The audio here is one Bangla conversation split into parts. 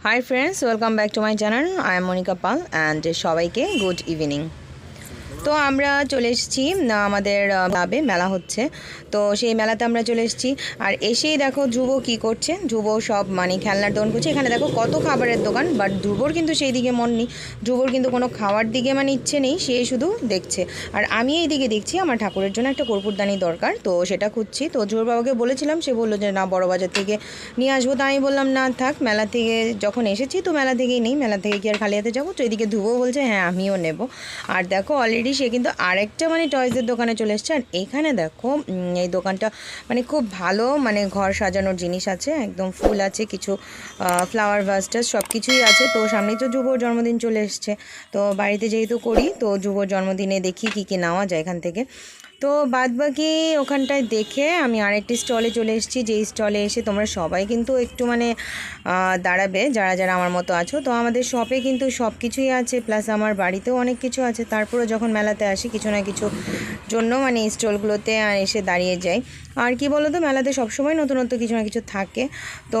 Hi friends welcome back to my channel I am Monika Pal and সবাইকে গুড ইভিনিং তো আমরা চলে এসেছি আমাদের ক্লাবে, মেলা হচ্ছে। তো সেই মেলাতে আমরা চলে এসেছি। আর এসেই দেখো ধ্রুব কি করছে। ধ্রুব সব মানে খেলনার দোকান করছে এখানে দেখো কত খাবারের দোকান বাট ধ্রুবর কিন্তু সেই দিকে মন নেই। ধ্রুবর কিন্তু কোনো খাওয়ার দিকে মানে ইচ্ছে নেই, সে শুধু দেখছে। আর আমি এই দিকে দেখছি, আমার ঠাকুরের জন্য একটা কর্পূরদানি দরকার, তো সেটা খুঁজছি। তো ধ্রুবর বাবাকে বলেছিলাম, সে বলল যে, না, বড় বাজার থেকে নিয়ে আসব। তো আমি বললাম, না, থাক, মেলা থেকে যখন এসেছি, তো মেলা থেকেই নেই। মেলা থেকে কি আর খালি হাতে যাব? তো এদিকে ধ্রুবও বলছে হ্যাঁ আমিও নেব। আর দেখো অলরেডি সে কিন্তু আরেকটা মানে টয়েসের দোকানে চলে এসছে। আর এখানে দেখো এই দোকানটা মানে খুব ভালো মানে ঘর সাজানোর জিনিস আছে। একদম ফুল আছে, কিছু ফ্লাওয়ার ভাস্টার সব কিছুই আছে। তো সামনেই তো যুবর জন্মদিন চলে এসছে। তো বাড়িতে যেহেতু করি, তো যুবর জন্মদিনে দেখি কি কি নেওয়া যায় এখান থেকে। তো বাদ বাকি ওখানটায় দেখে আমি আরেকটি স্টলে চলে এসেছি। যেই স্টলে এসে তোমরা সবাই কিন্তু একটু মানে দাঁড়াবে, যারা যারা আমার মতো আছো। তো আমাদের শপে কিন্তু সব কিছুই আছে প্লাস আমার বাড়িতেও অনেক কিছু আছে। তারপরে যখন মেলাতে আসি, কিছু না কিছু জন্য মানে স্টলগুলোতে এসে দাঁড়িয়ে যাই। আর কি বলো তো মেলাতে সবসময় নতুনত্ব কিছু না কিছু থাকে। তো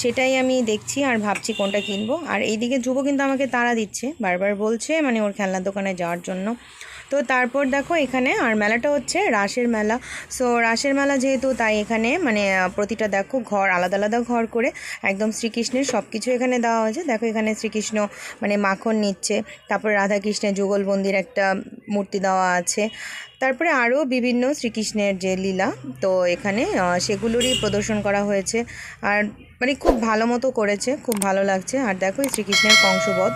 সেটাই আমি দেখছি আর ভাবছি কোনটা কিনবো। আর এইদিকে যুব কিন্তু আমাকে তাড়া দিচ্ছে, বারবার বলছে মানে ওর খেলনার দোকানে যাওয়ার জন্য। তো তারপর দেখো এখানে, আর মেলাটা হচ্ছে রাসের মেলা। সো রাসের মেলা যেহেতু, তাই এখানে মানে প্রতিটা দেখো ঘর, আলাদা আলাদা ঘর করে একদম শ্রীকৃষ্ণের সব কিছু এখানে দেওয়া হয়েছে। দেখো এখানে শ্রীকৃষ্ণ মানে মাখন নিচ্ছে, তারপর রাধাকৃষ্ণের যুগলবন্দির একটা মূর্তি দেওয়া আছে। তারপরে আরও বিভিন্ন শ্রীকৃষ্ণের যে লীলা, তো এখানে সেগুলোরই প্রদর্শন করা হয়েছে। আর মানে খুব ভালো মতো করেছে, খুব ভালো লাগছে। আর দেখো শ্রীকৃষ্ণের কংসবধ।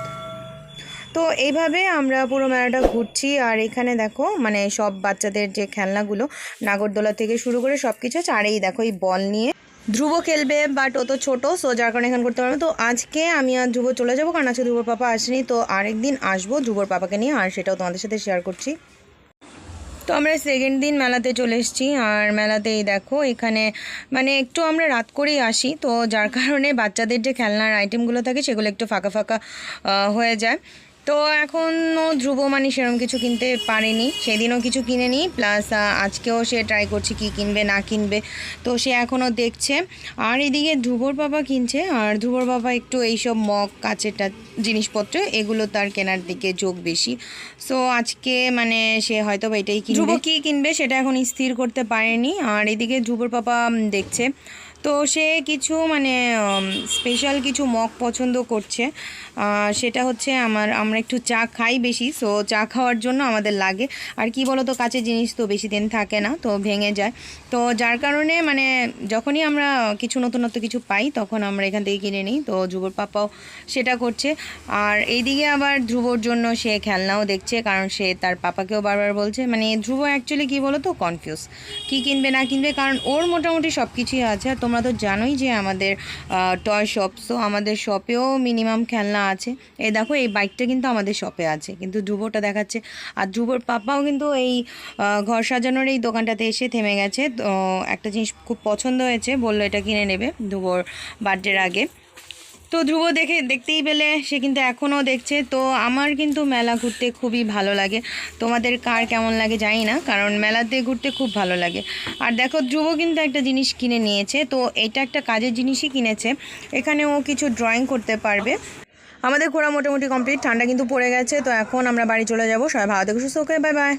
তো এইভাবে আমরা পুরো মেলাটা ঘুরছি, আর এখানে দেখো মানে সব বাচ্চাদের যে খেলনাগুলো, নাগরদোলা থেকে শুরু করে সব কিছু আছে, আর এই দেখো এই বল নিয়ে। ধ্রুব খেলবে বাট ও তো ছোটো সো যার কারণে এখানে করতে পারবে। তো আজকে আমি আর ধ্রুব চলে যাব, কারণ আজকে ধ্রুবর পাপা আসেনি, তো আরেকদিন আসব ধ্রুবর পাপাকে নিয়ে, আর সেটাও তোমাদের সাথে শেয়ার করছি। তো আমরা সেকেন্ড দিন মেলাতে চলে এসেছি, আর মেলাতেই দেখো, এখানে মানে একটু আমরা রাত করেই আসি, তো যার কারণে বাচ্চাদের যে খেলনার আইটেমগুলো থাকে, সেগুলো একটু ফাঁকা ফাঁকা হয়ে যায়। তো এখনও ধ্রুব মানে সেরকম কিছু কিনতে পারেনি সেদিনও কিছু কিনেনি প্লাস আজকেও সে ট্রাই করছে কি কিনবে না কিনবে তো সে এখনও দেখছে। আর এদিকে ধ্রুবর বাবা কিনছে আর ধ্রুবর বাবা একটু এইসব মগ কাচের টা- জিনিসপত্র এগুলো তার কেনার দিকে যোগ বেশি। সো আজকে মানে সে হয়তো বা এটাই কিনবে। ধ্রুব কী কিনবে সেটা এখন স্থির করতে পারেনি। আর এদিকে ধ্রুবর উম, দেখছে তো সে কিছু মানে স্পেশাল কিছু মগ পছন্দ করছে। সেটা হচ্ছে আমার, আমরা একটু চা খাই বেশি সো চা খাওয়ার জন্য আমাদের লাগে। আর কি বলো তো কাছে জিনিস তো বেশি দিন থাকে না, তো ভেঙে যায়। তো যার কারণে মানে যখনই আমরা কিছু নতুনত্ব কিছু পাই, তখন আমরা এখান থেকে কিনে নিই। তো ধ্রুবর পাপাও সেটা করছে। আর এইদিকে আবার ধ্রুবর জন্য সে খেলনাও দেখছে, কারণ সে তার পাপাকেও বারবার বলছে মানে ধ্রুব অ্যাকচুয়ালি কী বলো তো কনফিউজ কী কিনবে না কিনবে, কারণ ওর মোটামুটি সব কিছুই আছে। আর তোমরা তো জানোই যে আমাদের টয় শপ সো আমাদের শপেও মিনিমাম খেলনা আছে। এই দেখো, এই বাইকটা কিন্তু আমাদের শপে আছে। কিন্তু ধ্রুবটা দেখাচ্ছে। আর ধ্রুবর পাপাও কিন্তু এই ঘর সাজানোর এই দোকানটাতে এসে থেমে গেছে। তো একটা জিনিস খুব পছন্দ হয়েছে, বলল এটা কিনে নেবে ধ্রুবর বার্থডের আগে। তো ধ্রুব দেখে, দেখতেই পেলে, সে কিন্তু এখনও দেখছে। তো আমার কিন্তু মেলা ঘুরতে খুবই ভালো লাগে। তোমাদের কার কেমন লাগে জানি না, কারণ মেলাতে ঘুরতে খুব ভালো লাগে। আর দেখো ধ্রুব কিন্তু একটা জিনিস কিনে নিয়েছে। তো এটা একটা কাজের জিনিসই কিনেছে। এখানে ও কিছু ড্রয়িং করতে পারবে। আমাদের ঘোরা মোটামুটি কমপ্লিট ঠান্ডা কিন্তু পড়ে গেছে। তো এখন আমরা বাড়ি চলে যাব। সবাই ভালো থেকে, সুস্থ ওকে বাই বাই।